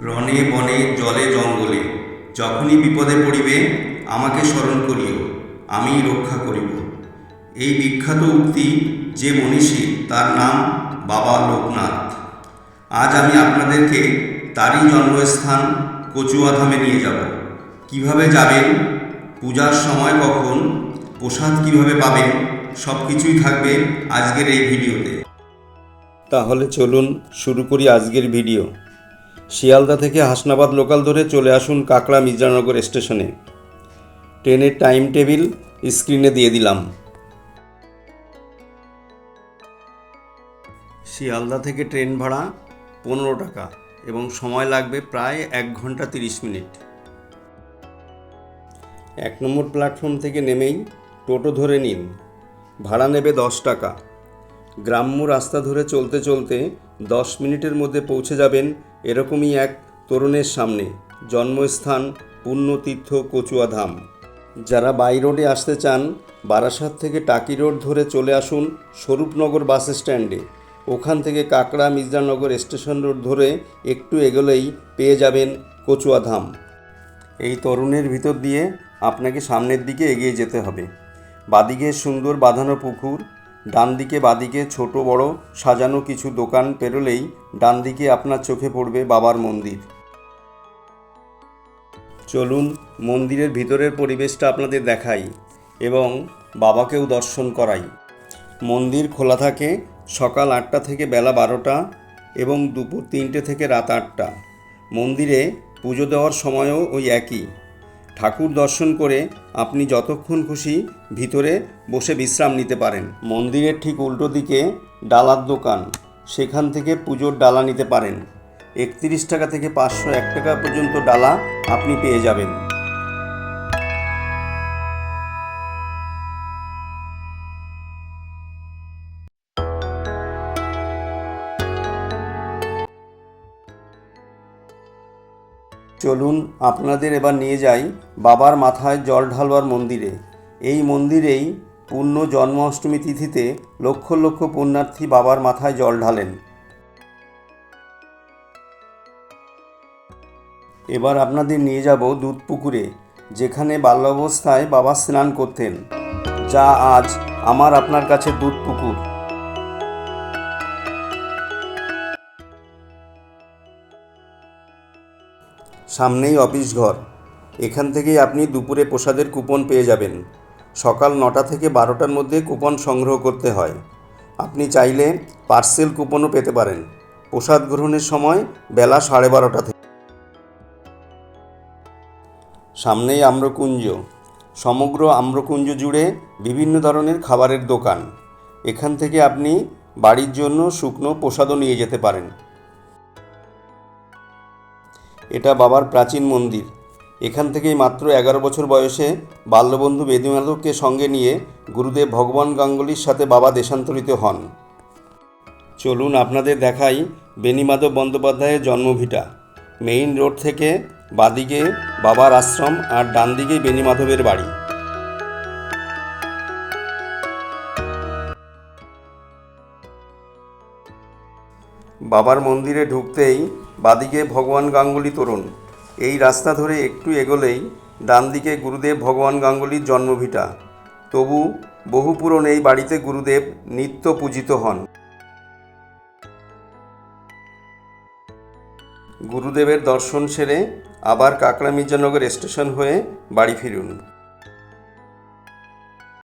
রণে বনে, জলে জঙ্গলে। যখনই বিপদে পড়িবে, আমাকে স্মরণ করিও, আমি রক্ষা করিব। এই বিখ্যাত উক্তি যে মনীষী, তার নাম বাবা লোকনাথ। আজ আমি আপনাদেরকে তারই জন্মস্থান কচুয়াধামে নিয়ে যাব। কীভাবে যাবেন, পূজার সময় কখন, প্রসাদ কীভাবে পাবেন সব কিছুই থাকবে আজকের এই ভিডিওতে। তাহলে চলুন শুরু করি আজকের ভিডিও। শিয়ালদা থেকে হাসনাবাদ লোকাল ধরে চলে আসুন কাকড়া মির্জানগর স্টেশনে। ট্রেনের টাইম টেবিল স্ক্রিনে দিয়ে দিলাম। শিয়ালদা থেকে ট্রেন ভাড়া পনেরো টাকা এবং সময় লাগবে প্রায় এক ঘণ্টা তিরিশ মিনিট। এক নম্বর প্ল্যাটফর্ম থেকে নেমেই টোটো ধরে নিন। ভাড়া নেবে দশ টাকা। গ্রাম্য রাস্তা ধরে চলতে চলতে দশ মিনিটের মধ্যে পৌঁছে যাবেন এরকমই এক তরুণের সামনে জন্মস্থান পুণ্যতীর্থ কচুয়াধাম। যারা বাই রোডে আসতে চান, বারাসাত থেকে টাকি রোড ধরে চলে আসুন স্বরূপনগর বাস স্ট্যান্ডে। ওখান থেকে কাকড়া মির্জানগর স্টেশন রোড ধরে একটু এগোলেই পেয়ে যাবেন কচুয়াধাম। এই তরুণের ভিতর দিয়ে আপনাকে সামনের দিকে এগিয়ে যেতে হবে। বাদিকে সুন্দর বাঁধানো পুকুর ডান দিকে বাদিকে ছোট বড় সাজানো কিছু দোকান পেরোলেই ডান দিকে আপনার চোখে পড়বে বাবার মন্দির। চলুন মন্দিরের ভিতরের পরিবেশটা আপনাদের দেখাই এবং বাবাকেও দর্শন করাই। মন্দির খোলা থাকে সকাল আটটা থেকে বেলা বারোটা এবং দুপুর তিনটে থেকে রাত আটটা। মন্দিরে পুজো দেওয়ার সময়ও ওই একই। ঠাকুর দর্শন করে আপনি যতক্ষণ খুশি ভিতরে বসে বিশ্রাম নিতে পারেন। মন্দিরের ঠিক উল্টো দিকে ডালার দোকান। সেখান থেকে পুজোর ডালা নিতে পারেন। একত্রিশ টাকা থেকে পাঁচশো এক টাকা পর্যন্ত ডালা আপনি পেয়ে যাবেন। চলুন আপনাদের এবার নিয়ে যাই বাবার মাথায় জল ঢালবার মন্দিরে। এই মন্দিরেই পূর্ণ জন্মাষ্টমী তিথিতে লক্ষ লক্ষ পুণ্যার্থী বাবার মাথায় জল ঢালেন। এবার আপনাদের নিয়ে যাব দুধ পুকুরে যেখানে বাল্যাবস্থায় বাবা স্নান করতেন। যা আজ আমার আপনার কাছে দুধ পুকুর সামনেই অফিস ঘর। এখান থেকেই আপনি দুপুরে প্রসাদের কুপন পেয়ে যাবেন। সকাল নটা থেকে বারোটার মধ্যে কুপন সংগ্রহ করতে হয়। আপনি চাইলে পার্সেল কুপনও পেতে পারেন। প্রসাদ গ্রহণের সময় বেলা সাড়ে বারোটা থেকে। সামনেই আম্রকুঞ্জ। সমগ্র আম্রকুঞ্জ জুড়ে বিভিন্ন ধরনের খাবারের দোকান। এখান থেকে আপনি বাড়ির জন্য শুকনো প্রসাদও নিয়ে যেতে পারেন। এটা বাবার প্রাচীন মন্দির। এখান থেকেই মাত্র এগারো বছর বয়সে বাল্যবন্ধু বেদীমাধবকে সঙ্গে নিয়ে গুরুদেব ভগবান গাঙ্গুলির সাথে বাবা দেশান্তরিত হন। চলুন আপনাদের দেখাই বেনিমাধব বন্দ্যোপাধ্যায়ের জন্মভিটা। মেইন রোড থেকে বাদিকে বাবার আশ্রম আর ডান দিকে বেনিমাধবের বাড়ি। বাবার মন্দিরে ঢুকতেই বাদিকে ভগবান গাঙ্গুলি তরুণ। এই রাস্তা ধরে একটু এগোলেই ডান দিকে গুরুদেব ভগবান গাঙ্গুলির জন্মভিটা। তবু বহু পুরন এই বাড়িতে গুরুদেব নিত্য পূজিত হন। গুরুদেবের দর্শন সেরে আবার কাকড়া মির্জানগর স্টেশন হয়ে বাড়ি ফিরুন।